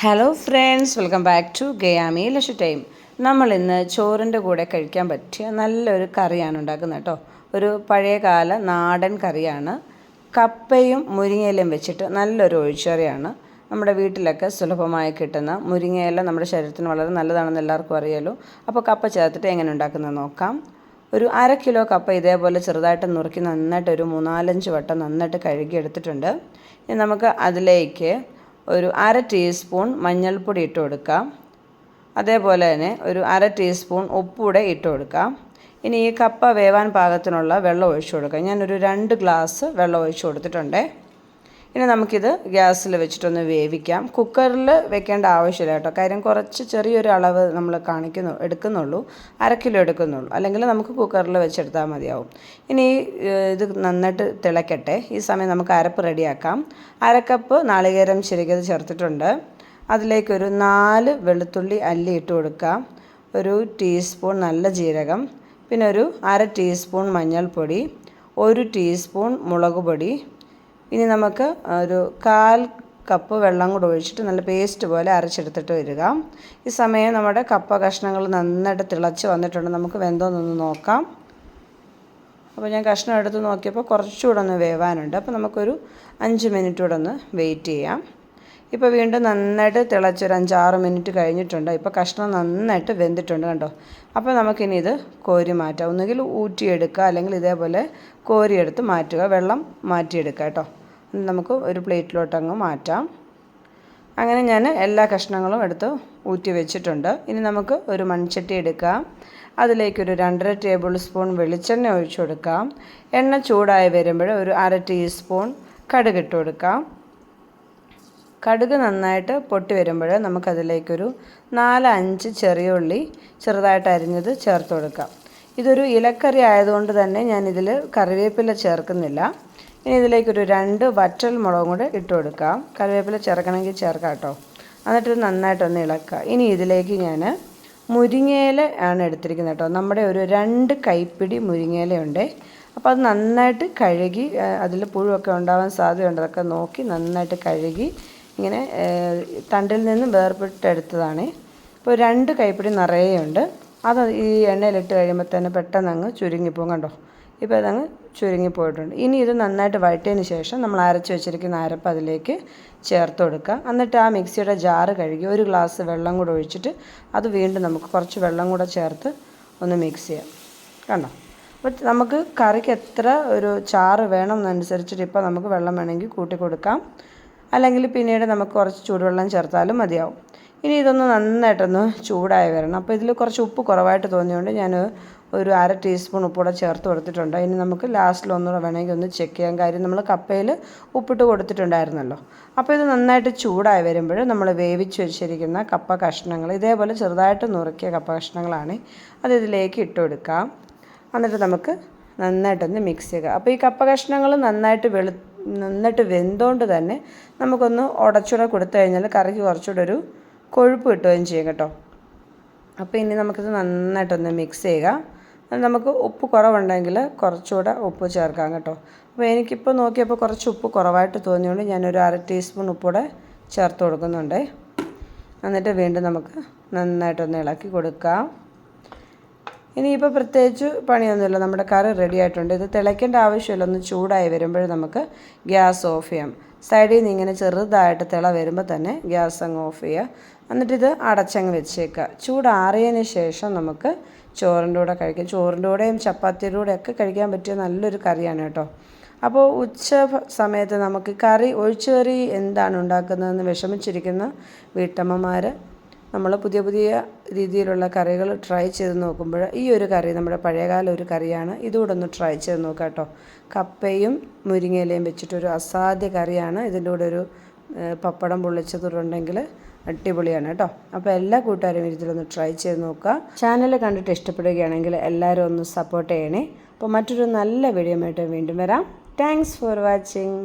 Hello friends welcome back to ഗയാമി ലഷു time നമ്മൾ ഇന്ന് ചോറിന്റെ കൂടെ കഴിക്കാൻ പറ്റിയ നല്ലൊരു കറിയാണ് ഉണ്ടാക്കുന്നത് കേട്ടോ. ഒരു പഴയകാല നാടൻ കറിയാണ്. കപ്പയും മുരിങ്ങയിലയും വെച്ചിട്ട് നല്ലൊരു ഒഴിച്ചറിയാണ്. നമ്മുടെ വീട്ടിലൊക്കെ സുലഭമായി കിട്ടുന്ന മുരിങ്ങയില നമ്മുടെ ശരീരത്തിന് വളരെ നല്ലതാണെന്ന് എല്ലാവർക്കും അറിയാലോ. അപ്പോൾ കപ്പ ചേർത്തിട്ട് എങ്ങനെ ഉണ്ടാക്കുന്നത് നോക്കാം. ഒരു അര കിലോ കപ്പ ഇതേപോലെ ചെറുതായിട്ട് നുറുക്കി നന്നായിട്ട് ഒരു മൂന്നാലഞ്ച് വട്ടം നന്നായിട്ട് കഴുകി എടുത്തിട്ടുണ്ട് നമുക്ക് അതിലേക്ക് ഒരു അര ടീസ്പൂൺ മഞ്ഞൾപ്പൊടി ഇട്ട് കൊടുക്കാം. അതേപോലെ തന്നെ ഒരു അര ടീസ്പൂൺ ഉപ്പൂടെ ഇട്ട് കൊടുക്കാം. ഇനി ഈ കപ്പ വേവാൻ പാകത്തിനുള്ള വെള്ളം ഒഴിച്ചു കൊടുക്കാം. ഞാനൊരു രണ്ട് ഗ്ലാസ് വെള്ളം ഒഴിച്ചു കൊടുത്തിട്ടുണ്ട്. ഇനി നമുക്കിത് ഗ്യാസിൽ വെച്ചിട്ടൊന്ന് വേവിക്കാം. കുക്കറിൽ വെക്കേണ്ട ആവശ്യമില്ല കേട്ടോ. കാര്യം കുറച്ച് ചെറിയൊരു അളവ് നമ്മൾ കാണിക്കുന്നു എടുക്കുന്നുള്ളൂ. അര കിലോ എടുക്കുന്നുള്ളൂ. അല്ലെങ്കിൽ നമുക്ക് കുക്കറിൽ വെച്ചെടുത്താൽ മതിയാവും. ഇനി ഇത് നന്നായിട്ട് തിളക്കട്ടെ. ഈ സമയം നമുക്ക് അരപ്പ് റെഡിയാക്കാം. അരക്കപ്പ് നാളികേരം ചിരകിയത് ചേർത്തിട്ടുണ്ട്. അതിലേക്കൊരു നാല് വെളുത്തുള്ളി അല്ലി ഇട്ട് കൊടുക്കാം. ഒരു ടീസ്പൂൺ നല്ല ജീരകം. പിന്നെ ഒരു അര ടീസ്പൂൺ മഞ്ഞൾപ്പൊടി. ഒരു ടീസ്പൂൺ മുളക് പൊടി. ഇനി നമുക്ക് ഒരു കാൽ കപ്പ് വെള്ളം കൂടെ ഒഴിച്ചിട്ട് നല്ല പേസ്റ്റ് പോലെ അരച്ചെടുത്തിട്ട് വരിക. ഈ സമയം നമ്മുടെ കപ്പ കഷ്ണങ്ങൾ നന്നായിട്ട് തിളച്ച് വന്നിട്ടുണ്ട്. നമുക്ക് വെന്തോന്നൊന്ന് നോക്കാം. അപ്പോൾ ഞാൻ കഷ്ണം എടുത്ത് നോക്കിയപ്പോൾ കുറച്ചുകൂടെ ഒന്ന് വേവാനുണ്ട്. അപ്പോൾ നമുക്കൊരു അഞ്ച് മിനിറ്റ് കൂടെ ഒന്ന് വെയിറ്റ് ചെയ്യാം. ഇപ്പോൾ വീണ്ടും നന്നായിട്ട് തിളച്ചൊരു അഞ്ചാറ് മിനിറ്റ് കഴിഞ്ഞിട്ടുണ്ട്. ഇപ്പോൾ കഷ്ണം നന്നായിട്ട് വെന്തിട്ടുണ്ട് കണ്ടോ? അപ്പോൾ നമുക്കിനി ഇത് കോരി മാറ്റാം. ഒന്നുകിൽ ഊറ്റിയെടുക്കുക അല്ലെങ്കിൽ ഇതേപോലെ കോരിയെടുത്ത് മാറ്റുക. വെള്ളം മാറ്റിയെടുക്കുക കേട്ടോ. നമുക്ക് ഒരു പ്ലേറ്റിലോട്ട് അങ്ങ് മാറ്റാം. അങ്ങനെ ഞാൻ എല്ലാ കഷ്ണങ്ങളും എടുത്ത് ഊറ്റി വെച്ചിട്ടുണ്ട്. ഇനി നമുക്ക് ഒരു മൺചട്ടി എടുക്കാം. അതിലേക്കൊരു രണ്ടര ടേബിൾ സ്പൂൺ വെളിച്ചെണ്ണ ഒഴിച്ചു കൊടുക്കാം. എണ്ണ ചൂടായി വരുമ്പോൾ ഒരു അര ടീസ്പൂൺ കടുകിട്ട് കൊടുക്കാം. കടുക് നന്നായിട്ട് പൊട്ടി വരുമ്പോൾ നമുക്കതിലേക്കൊരു നാല് അഞ്ച് ചെറിയ ഉള്ളി ചെറുതായിട്ട് അരിഞ്ഞത് ചേർത്ത് കൊടുക്കാം. ഇതൊരു ഇലക്കറി ആയതുകൊണ്ട് തന്നെ ഞാനിതിൽ കറിവേപ്പില ചേർക്കുന്നില്ല. ഇനി ഇതിലേക്കൊരു രണ്ട് വറ്റൽ മുളകും കൂടെ ഇട്ട് കൊടുക്കാം. കറിവേപ്പില ചേർക്കണമെങ്കിൽ ചേർക്കാം കേട്ടോ. എന്നിട്ട് നന്നായിട്ടൊന്ന് ഇളക്കുക. ഇനി ഇതിലേക്ക് ഞാൻ മുരിങ്ങയില ആണ് എടുത്തിരിക്കുന്നത് കേട്ടോ. നമ്മുടെ ഒരു രണ്ട് കൈപ്പിടി മുരിങ്ങയിലയുണ്ട്. അപ്പോൾ അത് നന്നായിട്ട് കഴുകി അതിൽ പുഴുവൊക്കെ ഉണ്ടാവാൻ സാധ്യതയുണ്ട്. അതൊക്കെ നോക്കി നന്നായിട്ട് കഴുകി ഇങ്ങനെ തണ്ടിൽ നിന്ന് വേർപെട്ടെടുത്തതാണ്. ഇപ്പോൾ രണ്ട് കൈപ്പിടി നിറയെയുണ്ട്. അത് ഈ എണ്ണയിലിട്ട് കഴിയുമ്പോൾ തന്നെ പെട്ടെന്ന് അങ്ങ് ചുരുങ്ങിപ്പോകും കണ്ടോ? ഇപ്പോൾ അതങ്ങ് ചുരുങ്ങിപ്പോയിട്ടുണ്ട്. ഇനി ഇത് നന്നായിട്ട് വഴറ്റിയതിന് ശേഷം നമ്മൾ അരച്ച് വെച്ചിരിക്കുന്ന അരപ്പ് അതിലേക്ക് ചേർത്ത് കൊടുക്കുക. എന്നിട്ട് ആ മിക്സിയുടെ ജാറ് കഴുകി ഒരു ഗ്ലാസ് വെള്ളം കൂടെ ഒഴിച്ചിട്ട് അത് വീണ്ടും നമുക്ക് കുറച്ച് വെള്ളം കൂടെ ചേർത്ത് ഒന്ന് മിക്സ് ചെയ്യാം. കണ്ടോ? അപ്പോൾ നമുക്ക് കറിക്ക് എത്ര ഒരു ചാറ് വേണം എന്നനുസരിച്ചിട്ട് ഇപ്പോൾ നമുക്ക് വെള്ളം വേണമെങ്കിൽ കൂട്ടി കൊടുക്കാം. അല്ലെങ്കിൽ പിന്നീട് നമുക്ക് കുറച്ച് ചൂടുവെള്ളം ചേർത്താലും മതിയാവും. ഇനി ഇതൊന്ന് നന്നായിട്ടൊന്ന് ചൂടായി വരണം. അപ്പോൾ ഇതിൽ കുറച്ച് ഉപ്പ് കുറവായിട്ട് തോന്നിയതുകൊണ്ട് ഞാൻ ഒരു അര ടീസ്പൂൺ ഉപ്പൂടെ ചേർത്ത് കൊടുത്തിട്ടുണ്ട്. ഇനി നമുക്ക് ലാസ്റ്റിൽ ഒന്നുകൂടെ വേണമെങ്കിൽ ഒന്ന് ചെക്ക് ചെയ്യാൻ കാര്യം നമ്മൾ കപ്പയിൽ ഉപ്പിട്ട് കൊടുത്തിട്ടുണ്ടായിരുന്നല്ലോ. അപ്പോൾ ഇത് നന്നായിട്ട് ചൂടായി വരുമ്പോൾ നമ്മൾ വേവിച്ച് വെച്ചിരിക്കുന്ന കപ്പ കഷ്ണങ്ങൾ ഇതേപോലെ ചെറുതായിട്ട് നുറുക്കിയ കപ്പ കഷ്ണങ്ങളാണ് അത് ഇതിലേക്ക് ഇട്ട് കൊടുക്കാം. എന്നിട്ട് നമുക്ക് നന്നായിട്ടൊന്ന് മിക്സ് ചെയ്യുക. അപ്പോൾ ഈ കപ്പ കഷ്ണങ്ങൾ നന്നായിട്ട് വെളു നന്നായിട്ട് വെന്തുകൊണ്ട് തന്നെ നമുക്കൊന്ന് ഉടച്ചുകൂടെ കൊടുത്തു കഴിഞ്ഞാൽ കറിക്ക് കുറച്ചുകൂടെ ഒരു കൊഴുപ്പ് കിട്ടുകയും ചെയ്യും കേട്ടോ. അപ്പോൾ ഇനി നമുക്കിത് നന്നായിട്ടൊന്ന് മിക്സ് ചെയ്യുക. നമുക്ക് ഉപ്പ് കുറവുണ്ടെങ്കിൽ കുറച്ചുകൂടെ ഉപ്പ് ചേർക്കാം കേട്ടോ. അപ്പോൾ എനിക്കിപ്പോൾ നോക്കിയപ്പോൾ കുറച്ച് ഉപ്പ് കുറവായിട്ട് തോന്നിയുകൊണ്ട് ഞാനൊരു അര ടീസ്പൂൺ ഉപ്പൂടെ ചേർത്ത് കൊടുക്കുന്നുണ്ട്. എന്നിട്ട് വീണ്ടും നമുക്ക് നന്നായിട്ടൊന്ന് ഇളക്കി കൊടുക്കാം. ഇനിയിപ്പോൾ പ്രത്യേകിച്ച് പണിയൊന്നുമില്ല. നമ്മുടെ കറി റെഡി ആയിട്ടുണ്ട്. ഇത് തിളയ്ക്കേണ്ട ആവശ്യമില്ല. ഒന്ന് ചൂടായി വരുമ്പോൾ നമുക്ക് ഗ്യാസ് ഓഫ് ചെയ്യാം. സൈഡിൽ നിന്ന് ഇങ്ങനെ ചെറുതായിട്ട് തിള വരുമ്പോൾ തന്നെ ഗ്യാസ് അങ്ങ് ഓഫ് ചെയ്യുക. എന്നിട്ടിത് അടച്ചങ്ങ് വെച്ചേക്കുക. ചൂടാറിയതിന് ശേഷം നമുക്ക് ചോറിന്റെ കൂടെ കഴിക്കാം. ചോറിന്റെ കൂടെയും ചപ്പാത്തിയുടെ കൂടെയൊക്കെ കഴിക്കാൻ പറ്റിയ നല്ലൊരു കറിയാണ് കേട്ടോ. അപ്പോൾ ഉച്ച സമയത്ത് നമുക്ക് കറി ഒഴിച്ചു കറി എന്താണ് ഉണ്ടാക്കുന്നതെന്ന് വിഷമിച്ചിരിക്കുന്ന വീട്ടമ്മമാർ നമ്മൾ പുതിയ പുതിയ രീതിയിലുള്ള കറികൾ ട്രൈ ചെയ്ത് നോക്കുമ്പോൾ ഈ ഒരു കറി നമ്മുടെ പഴയകാല ഒരു കറിയാണ്. ഇതുകൂടെ ഒന്ന് ട്രൈ ചെയ്ത് നോക്കാം കേട്ടോ. കപ്പയും മുരിങ്ങയിലയും വെച്ചിട്ടൊരു അസാധ്യ കറിയാണ്. ഇതിന്റെ കൂടെ ഒരു പപ്പടം പൊള്ളിച്ചതുണ്ടെങ്കിൽ അടിപൊളിയാണ് കേട്ടോ. അപ്പോൾ എല്ലാ കൂട്ടുകാരും ഇതിലൊന്ന് ട്രൈ ചെയ്ത് നോക്കുക. ചാനൽ കണ്ടിട്ട് ഇഷ്ടപ്പെടുകയാണെങ്കിൽ എല്ലാവരും ഒന്ന് സപ്പോർട്ട് ചെയ്യണേ. അപ്പോൾ മറ്റൊരു നല്ല വീഡിയോ വീണ്ടും വരാം. Thanks for watching